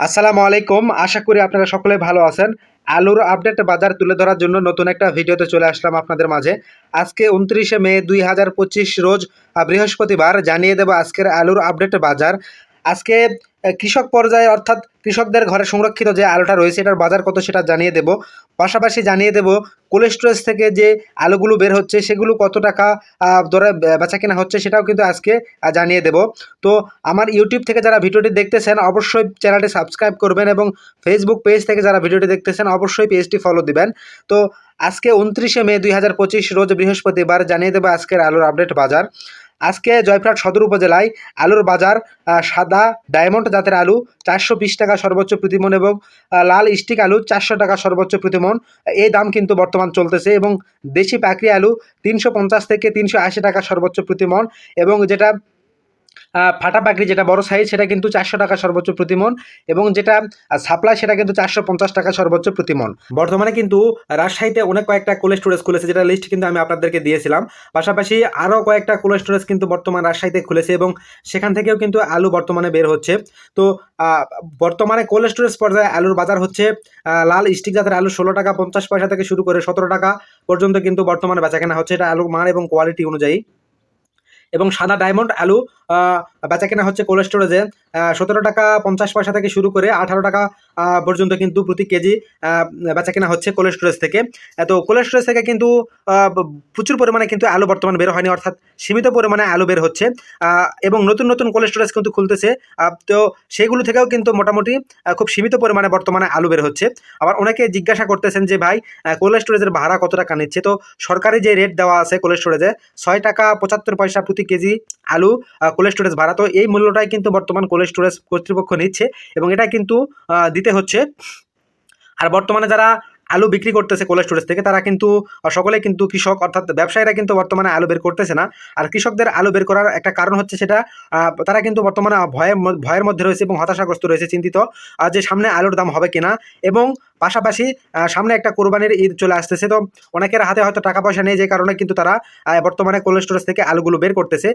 আসসালামু আলাইকুম। আশা করি আপনারা সকলে ভালো আছেন। আলুর আপডেট বাজার তুলে ধরার জন্য নতুন একটা ভিডিওতে চলে আসলাম আপনাদের মাঝে। আজকে উনত্রিশে মে দুই হাজার পঁচিশ রোজ বৃহস্পতিবার জানিয়ে দেব আজকের আলুর আপডেট বাজার। আজকে কৃষক পর্যায়ে অর্থাৎ কৃষকদের ঘরে সংরক্ষিত যে আলুটা রয়েছে, এটার বাজার কত সেটা জানিয়ে দেব। পাশাপাশি জানিয়ে দেব কোল্ড স্টোরেজ থেকে যে আলুগুলো বের হচ্ছে, সেগুলো কত টাকা দরে বেচা কেনা হচ্ছে সেটাও কিন্তু আজকে জানিয়ে দেব। তো আমার ইউটিউব থেকে যারা ভিডিওটি দেখতেছেন, অবশ্যই চ্যানেলটি সাবস্ক্রাইব করবেন এবং ফেসবুক পেজ থেকে যারা ভিডিওটি দেখতেছেন, অবশ্যই পেজটি ফলো দিবেন। তো আজকে উনত্রিশে মে দুই হাজার পঁচিশ, রোজ বৃহস্পতিবার, জানিয়ে দেবো আজকের আলুর আপডেট বাজার। আজকে জয়পুরহাট সদর উপজেলায় আলুর বাজার সাদা ডায়মন্ড জাতের আলু চারশো বিশ টাকা সর্বোচ্চ প্রতিমন এবং লাল স্টিক আলু চারশো টাকা সর্বোচ্চ প্রতিমন। এই দাম কিন্তু বর্তমান চলতেছে এবং দেশি পাকড়ি আলু তিনশো পঞ্চাশ থেকে তিনশো আশি টাকা সর্বোচ্চ প্রতিমন এবং যেটা ফাটা পাকড়ি যেটা বড় সাইজ সেটা কিন্তু চারশো টাকা সর্বোচ্চ প্রতিমন এবং যেটা সাপ্লাই সেটা কিন্তু চারশো পঞ্চাশ টাকা সর্বোচ্চ প্রতিমন। বর্তমানে কিন্তু রাজশাহীতে অনেক কয়েকটা কোল্ড স্টোরেজ খুলেছে, যেটা লিস্ট কিন্তু আমি আপনাদেরকে দিয়েছিলাম। পাশাপাশি আরও কয়েকটা কোল্ড স্টোরেজ কিন্তু বর্তমান রাজশাহীতে খুলেছে এবং সেখান থেকেও কিন্তু আলু বর্তমানে বের হচ্ছে। তো বর্তমানে কোল্ড স্টোরেজ পর্যায়ে আলুর বাজার হচ্ছে লাল স্টিক জাতের আলু ষোলো টাকা পঞ্চাশ পয়সা থেকে শুরু করে সতেরো টাকা পর্যন্ত কিন্তু বর্তমানে বেচাকেনা হচ্ছে। এটা আলুর মান এবং কোয়ালিটি অনুযায়ী। এবং সাদা ডায়মন্ড আলু বেচা কেনা হচ্ছে কোল্ড স্টোরেজে সতেরো টাকা পঞ্চাশ পয়সা থেকে শুরু করে আঠারো টাকা পর্যন্ত কিন্তু প্রতি কেজি বেচা কেনা হচ্ছে কোল্ড স্টোরেজ থেকে। তো কোল্ড স্টোরেজ থেকে কিন্তু প্রচুর পরিমাণে কিন্তু আলু বর্তমানে বের হয়নি, অর্থাৎ সীমিত পরিমাণে আলু বের হচ্ছে। এবং নতুন নতুন কোল্ড স্টোরেজ কিন্তু খুলতেছে। তো সেগুলো থেকেও কিন্তু মোটামুটি খুব সীমিত পরিমাণে বর্তমানে আলু বের হচ্ছে। আবার অনেকে জিজ্ঞাসা করতেছেন যে, ভাই কোল্ড স্টোরেজের ভাড়া কত টাকা নিচ্ছে? তো সরকারি যে রেট দেওয়া আছে কোল্ড স্টোরেজে ছয় টাকা পঁচাত্তর পয়সা প্রতি কেজি আলু কোল্ড স্টোরেজ ভাড়া। তো এই মূল্যটাই কিন্তু বর্তমান কোল্ড স্টোরেজ কর্তৃপক্ষ নিচ্ছে এবং এটা কিন্তু দিতে হচ্ছে। আর বর্তমানে যারা আলু বিক্রি করতেছে কোল্ড স্টোরেজ থেকে, তারা কিন্তু সকলে কিন্তু কৃষক, অর্থাৎ ব্যবসায়ীরা কিন্তু বর্তমানে আলু বের করতেছে না। আর কৃষকদের আলু বের করার একটা কারণ হচ্ছে সেটা তারা কিন্তু বর্তমানে ভয়ের ম- ভয়ের মধ্যে রয়েছে এবং হতাশাগ্রস্ত রয়েছে চিন্তিত যে সামনে আলুর দাম হবে কিনা। এবং পাশাপাশি সামনে একটা কোরবানির ঈদ চলে আসতেছে। তো অনেকের হাতে হয়তো টাকা পয়সা নেই, যে কারণে কিন্তু তারা বর্তমানে কোল্ড স্টোরেজ থেকে আলুগুলো বের করতেছে।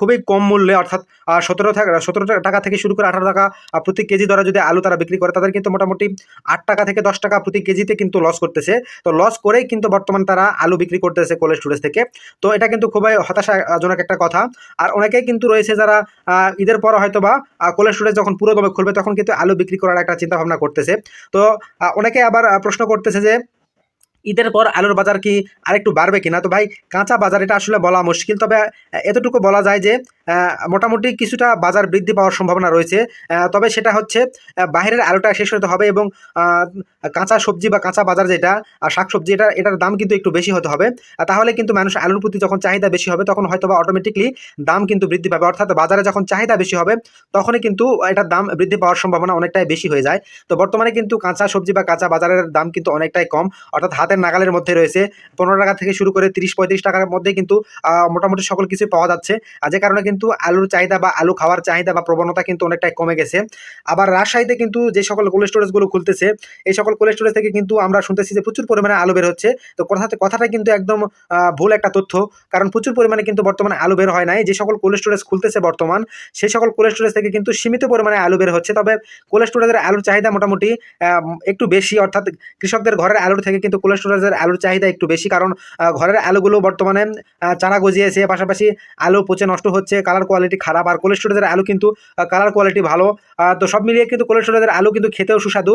খুবই কম মূল্যে, অর্থাৎ সতেরো টাকা সতেরো টাকা থেকে শুরু করে আঠারো টাকা প্রতি কেজি দরে যদি আলু তারা বিক্রি করে, তাদের কিন্তু মোটামুটি আট টাকা থেকে দশ টাকা প্রতি কেজিতে কিন্তু লস করতেছে। তো লস করেই কিন্তু বর্তমান তারা আলু বিক্রি করতেছে কোল্ড স্টোরেজ থেকে। তো এটা কিন্তু খুবই হতাশাজনক একটা কথা। আর অনেকেই কিন্তু রয়েছে যারা ঈদের পর হয়তো বা কোল্ড স্টোরেজ যখন পুরো দমে খুলবে, তখন কিন্তু আলু বিক্রি করার একটা চিন্তা ভাবনা করতেছে। তো অনেকে আবার প্রশ্ন করতেছে যে ঈদের পর আলুর বাজার কি আরেকটু বাড়বে কিনা? তো ভাই, কাঁচা বাজার এটা আসলে বলা মুশকিল। তবে এতটুকু বলা যায় যে মোটামুটি কিছুটা বাজার বৃদ্ধি পাওয়ার সম্ভাবনা রয়েছে। তবে সেটা হচ্ছে বাইরের আলুটা শেষ হতে হবে এবং কাঁচা সবজি বা কাঁচা বাজার যেটা আর শাকসবজি এটা এটার দাম কিন্তু একটু বেশি হতে হবে। তাহলে কিন্তু মানুষ আলুর প্রতি যখন চাহিদা বেশি হবে, তখন হয়তো বা অটোমেটিকলি দাম কিন্তু বৃদ্ধি পাবে। অর্থাৎ বাজারে যখন চাহিদা বেশি হবে, তখনই কিন্তু এটার দাম বৃদ্ধি পাওয়ার সম্ভাবনা অনেকটাই বেশি হয়ে যায়। তো বর্তমানে কিন্তু কাঁচা সবজি বা কাঁচা বাজারের দাম কিন্তু অনেকটাই কম। অর্থাৎ হাতের নাগালের মধ্যে রয়েছে। পনেরো টাকা থেকে শুরু করে তিরিশ পঁয়ত্রিশ টাকার মধ্যে কিন্তু মোটামুটি সকল কিছু পাওয়া যাচ্ছে। আর যে কারণে কিন্তু আলুর চাহিদা বা আলু খাওয়ার চাহিদা বা প্রবণতা কিন্তু অনেকটাই কমে গেছে। আবার রাজশাহীতে কিন্তু যে সকল কোল্ড স্টোরেজগুলো খুলতেছে, এই সকল কোল্ড স্টোরেজ থেকে কিন্তু আমরা শুনতেছি যে প্রচুর পরিমাণে আলু বের হচ্ছে। তো কথাতে, কথাটা কিন্তু একদম ভুল একটা তথ্য। কারণ প্রচুর পরিমাণে কিন্তু বর্তমানে আলু বের হয় নাই। যে সকল কোল্ড স্টোরেজ খুলতেছে বর্তমান সেই সকল কোল্ড স্টোরেজ থেকে কিন্তু সীমিত পরিমাণে আলু বের হচ্ছে। তবে কোল্ড স্টোরেজের আলুর চাহিদা মোটামুটি একটু বেশি। অর্থাৎ কৃষকদের ঘরের আলুর থেকে কিন্তু কোল্ড স্টোরেজের আলুর চাহিদা একটু বেশি। কারণ ঘরের আলুগুলো বর্তমানে চারা গজিয়েছে। পাশাপাশি আলু পচে নষ্ট হচ্ছে। কালার কোয়ালিটি খারাপ। আর কোল্ড স্টোরেজের আলু কিন্তু কালার কোয়ালিটি ভালো। তো সব মিলিয়ে কিন্তু কোল্ড স্টোরেজের আলু কিন্তু খেতেও সুস্বাদু।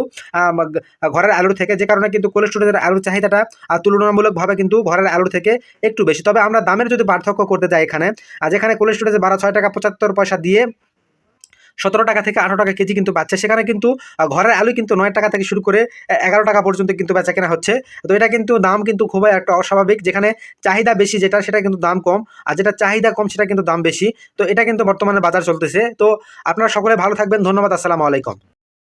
ঘরের আলুর থেকে যে কারণে কিন্তু কোল্ড স্টোরেজের আলুর চাহিদাটা তুলনামূলকভাবে কিন্তু ঘরের আলুর থেকে একটু বেশি। তবে আমরা দামের যদি পার্থক্য করতে যাই এখানে আর যেখানে কোল্ড স্টোরেজে বারো ছয় টাকা পঁচাত্তর পয়সা দিয়ে সতেরো টাকা থেকে আঠারো টাকা কেজি কিন্তু পাচ্ছে সেখানে কিন্তু ঘরের আলু কিন্তু নয় টাকা থেকে শুরু করে এগারো টাকা পর্যন্ত কিন্তু বেচা কেনা হচ্ছে। তো এটা কিন্তু দাম কিন্তু খুবই একটা অস্বাভাবিক, যেখানে চাহিদা বেশি যেটা, সেটা কিন্তু দাম কম। আর যেটা চাহিদা কম, সেটা কিন্তু দাম বেশি। তো এটা কিন্তু বর্তমানে বাজার চলতেছে। তো আপনারা সকলে ভালো থাকবেন। ধন্যবাদ। আসসালামু আলাইকুম।